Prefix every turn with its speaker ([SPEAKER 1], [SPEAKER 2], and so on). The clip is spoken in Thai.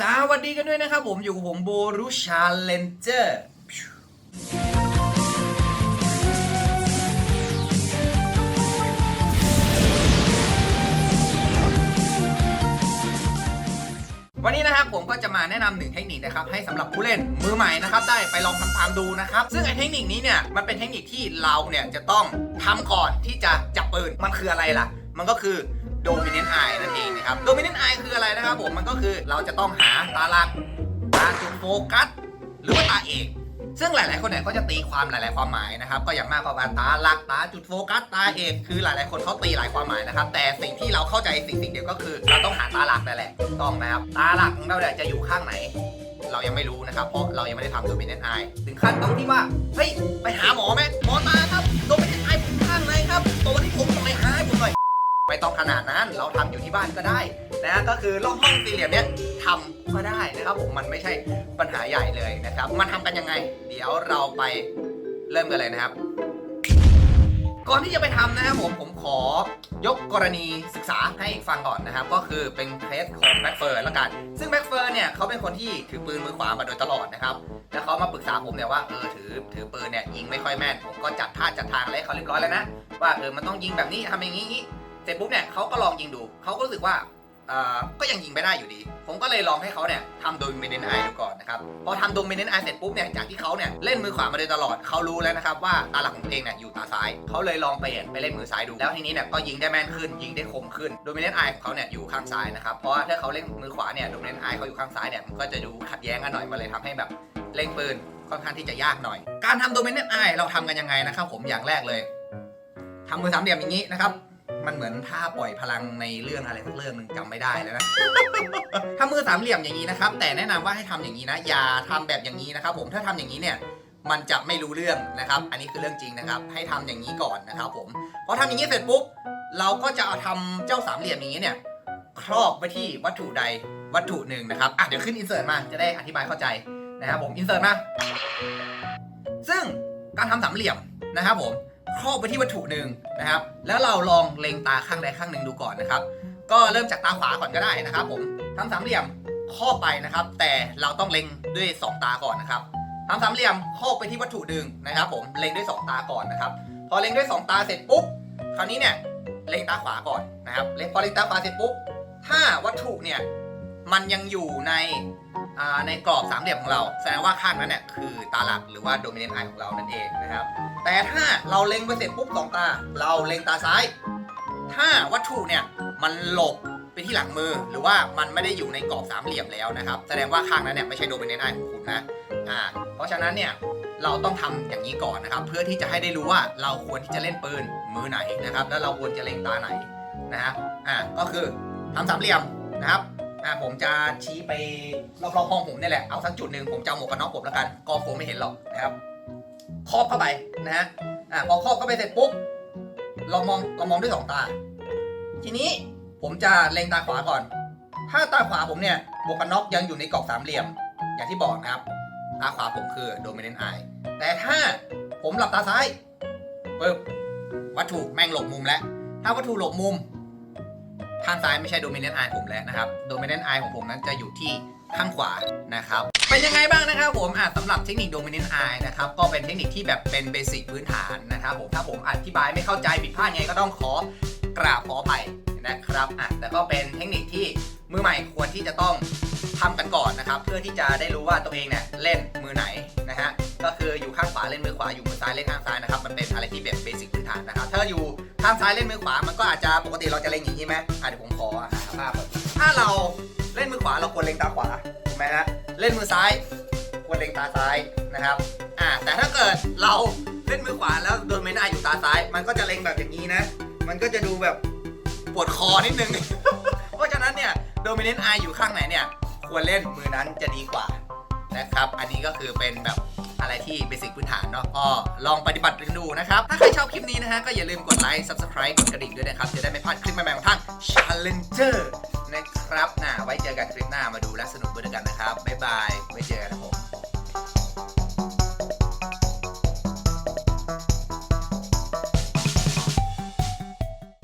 [SPEAKER 1] สวัสดีกันด้วยนะครับผมอยู่กับผมโบรุชาเลนเจอร์วันนี้นะครับผมก็จะมาแนะนำหนึ่งเทคนิคนะครับให้สำหรับผู้เล่นมือใหม่นะครับได้ไปลองทำตามดูนะครับ ซึ่งไอ้เทคนิคนี้เนี่ยมันเป็นเทคนิคที่เราเนี่ยจะต้องทำก่อนที่จะจับปืนมันคืออะไรล่ะ มันก็คือ Dominant Eye นั่นเองนะครับ Dominant Eye คืออะไรนะครับผมมันก็คือเราจะต้องหาตาหลักตาจุดโฟกัสหรือว่าตาเอกซึ่งหลาย ๆ คนเนี่ยก็จะตีความหลาย ๆ ความหมายนะครับ ก็อย่างมากก็ว่าตาหลักตาจุดโฟกัสตาเอกคือหลาย ๆ คนเขาตีหลายความหมายนะครับ แต่สิ่งที่เราเข้าใจสิ่งสิ่งเดียวก็คือ เราต้องหาตาหลักนั่นแหละต้องนะครับ ตาหลักของเราเนี่ยจะอยู่ข้างไหน เรายังไม่รู้นะครับ เพราะเรายังไม่ได้ทำ Dominant Eye ถึงขั้นตรงที่ว่า เฮ้ย ไปหาหมอไหมหมอตาครับ Dominant Eye ผมข้างไหน ไม่ต้องขนาดนั้นเราทำอยู่ที่บ้านก็ได้นะก็คือรองห้องสี่เหลี่ยมเนี้ยทำก็ได้นะครับผมมันไม่ใช่ปัญหาใหญ่เลยนะครับ มันทำกันยังไง เดี๋ยวเราไปเริ่มกันเลยนะครับ ก่อนที่จะไปทำนะครับผมผมขอยกกรณีศึกษาให้ฟังก่อนนะครับ ก็คือเป็นเคสของแบ็คเฟิร์นละกัน ซึ่งแบ็คเฟิร์นเนี่ยเขาเป็นคนที่ถือปืนมือขวามาโดยตลอดนะครับแล้วเขามาปรึกษาผมเนี่ยว่าเออถือถือปืนเนี่ยยิงไม่ค่อยแม่นผมก็จัดท่าจัดทางอะไรเขาเรียบร้อยแล้วนะว่าเออมันต้องยิงแบบนี้ทำอย่างนี้ เสร็จปุ๊บเนี่ยเขาก็ลองยิงดู เขาก็รู้สึกว่าก็ยังยิงไม่ได้อยู่ดี ผมก็เลยลองให้เขาเนี่ยทำโดมิเนนไอดูก่อนนะครับ พอทำโดมิเนนไอเสร็จปุ๊บเนี่ย จากที่เขาเนี่ยเล่นมือขวามาโดยตลอด เขารู้แล้วนะครับว่าตาหลักของตัวเองเนี่ยอยู่ตาซ้าย เขาเลยลองเปลี่ยนไปเล่นมือซ้ายดู แล้วทีนี้เนี่ยก็ยิงได้แม่นขึ้น ยิงได้คมขึ้น โดมิเนนไอของเขาเนี่ยอยู่ข้างซ้ายนะครับ เพราะว่าถ้าเขาเล่นมือขวาเนี่ย โดมิเนนไอเขาอยู่ข้างซ้ายเนี่ย มันก็จะดูขัดแย้งกันหน่อยมันเลยทำให้แบบเล่งปืนค่อนข้างที่จะยากหน่อย การทำโดมิเนนไอเราทำกันยังไงนะครับผมอย่างแรกเลยทำมือสามเหลี่ยมอย่างนี้นะครับ มันเหมือนท่าปล่อยพลังในเรื่องอะไรสักเรื่องหนึงจำไม่ได้แล้วนะทำมือสามเหลี่ยมอย่างนี้นะครับ แต่แนะนำว่าให้ทำอย่างนี้นะ อย่าทำแบบอย่างนี้นะครับ ผมถ้าทำอย่างนี้เนี่ยมันจะไม่รู้เรื่องนะครับ อันนี้คือเรื่องจริงนะครับ ให้ทำอย่างนี้ก่อนนะครับ ผมพอทำอย่างนี้เสร็จปุ๊บเราก็จะเอาทำเจ้าสามเหลี่ยมอย่างนี้เนี่ย ครอบไว้ที่วัตถุใดวัตถุหนึ่งนะครับอะเดี๋ยวขึ้นอินเสิร์ตมาจะได้อธิบายเข้าใจนะครับผมอินเสิร์ตมา ซึ่งการทำสามเหลี่ยมนะครับผม ครอบไปที่วัตถุหนึ่งนะครับ แล้วเราลองเล็งตาข้างใดข้างหนึ่งดูก่อนนะครับ ก็เริ่มจากตาขวาก่อนก็ได้นะครับ ผมทำสามเหลี่ยมครอบไปนะครับ แต่เราต้องเล็งด้วย 2 ตาก่อนนะครับทำสามเหลี่ยมครอบไปที่วัตถุหนึ่งนะครับ ผมเล็งด้วย 2 ตาก่อนนะครับ พอเล็งด้วย 2 ตาเสร็จปุ๊บคราวนี้เนี่ยเล็งตาขวาก่อนนะครับเล็งพอเล็งตาขวาเสร็จปุ๊บถ้าวัตถุเนี่ยมันยังอยู่ใน ในกรอบสามเหลี่ยมของเรา แสดงว่าข้างนั้นเนี่ยคือตาหลักหรือว่า dominant eye ของเรานั่นเองนะครับ แต่ถ้าเราเล็งไปเสร็จปุ๊บสองตา เราเล็งตาซ้าย ถ้าวัตถุเนี่ยมันหลบไปที่หลังมือ หรือว่ามันไม่ได้อยู่ในกรอบสามเหลี่ยมแล้วนะครับ แสดงว่าข้างนั้นเนี่ยไม่ใช่ dominant eye ของคุณนะอ่าเพราะฉะนั้นเนี่ยเราต้องทำอย่างนี้ก่อนนะครับ เพื่อที่จะให้ได้รู้ว่าเราควรที่จะเล่นปืนมือไหนนะครับ แล้วเราควรจะเล็งตาไหนนะฮะอ่าก็คือทำสามเหลี่ยมนะครับ อ่าผมจะชี้ไปรอบๆห้องผมนี่แหละ เอาสักจุดหนึ่งผมจะเอาหมวกกันน็อกผมแล้วกัน ก็คงไม่เห็นหรอกนะครับ ครอบเข้าไปนะฮะอ่าพอครอบเข้าไปเสร็จปุ๊บ เรามองเรามองด้วยสองตา ทีนี้ผมจะเล็งตาขวาก่อน ถ้าตาขวาผมเนี่ยหมวกกันน็อกยังอยู่ในกรอบสามเหลี่ยม อย่างที่บอกนะครับ ตาขวาผมคือ dominant eye แต่ถ้าผมหลับตาซ้ายปึ๊บวัตถุแม่งหลบมุมแล้ว ถ้าวัตถุหลบมุม ข้างซ้ายไม่ใช่ dominant eye ผมแล้วนะครับ dominant eye ของผมนั้นจะอยู่ที่ข้างขวานะครับ เป็นยังไงบ้างนะครับผมอะสำหรับเทคนิค dominant eye นะครับ ก็เป็นเทคนิคที่แบบเป็นเบสิกพื้นฐานนะครับผมถ้าผมอธิบายไม่เข้าใจผิดพลาดยังไงก็ต้องขอกราบขอไปนะครับอะแต่ก็เป็นเทคนิคที่มือใหม่ควรที่จะต้องทำกันก่อนนะครับ เพื่อที่จะได้รู้ว่าตัวเองเนี่ยเล่นมือไหนนะฮะ ก็คืออยู่ข้างขวาเล่นมือขวาอยู่มือซ้ายเล่นข้างซ้ายนะครับมันเป็นอะไรที่แบบเบสิกพื้นฐานนะครับถ้าอยู่ข้างซ้ายเล่นมือขวามันก็อาจจะปกติเราจะเล็งอย่างนี้ไหมอะเดี๋ยวผมขอหาภาพก่อนถ้าเราเล่นมือขวาเราควรเล็งตาขวาถูกไหมฮะเล่นมือซ้ายควรเล็งตาซ้ายนะครับอ่าแต่ถ้าเกิดเราเล่นมือขวาแล้วโดนไม่น่าอยู่ตาซ้าย มันก็จะเล็งแบบอย่างนี้นะ มันก็จะดูแบบปวดคอนิดนึง เพราะฉะนั้นเนี่ยโดมิเนนต์ไออยู่ข้างไหนเนี่ย ควรเล่นมือนั้นจะดีกว่านะครับ อันนี้ก็คือเป็นแบบ อะไรที่เบสิกพื้นฐานเนาะก็ลองปฏิบัติกันดูนะครับ ถ้าใครชอบคลิปนี้นะฮะก็อย่าลืมกดไลค์ subscribe กดกระดิ่งด้วยนะครับ จะได้ไม่พลาดคลิปใหม่ๆของทาง Challenger นะครับนะไว้เจอกันคลิปหน้ามาดูและสนุกด้วยกันนะครับบ๊ายบายไว้เจอกัน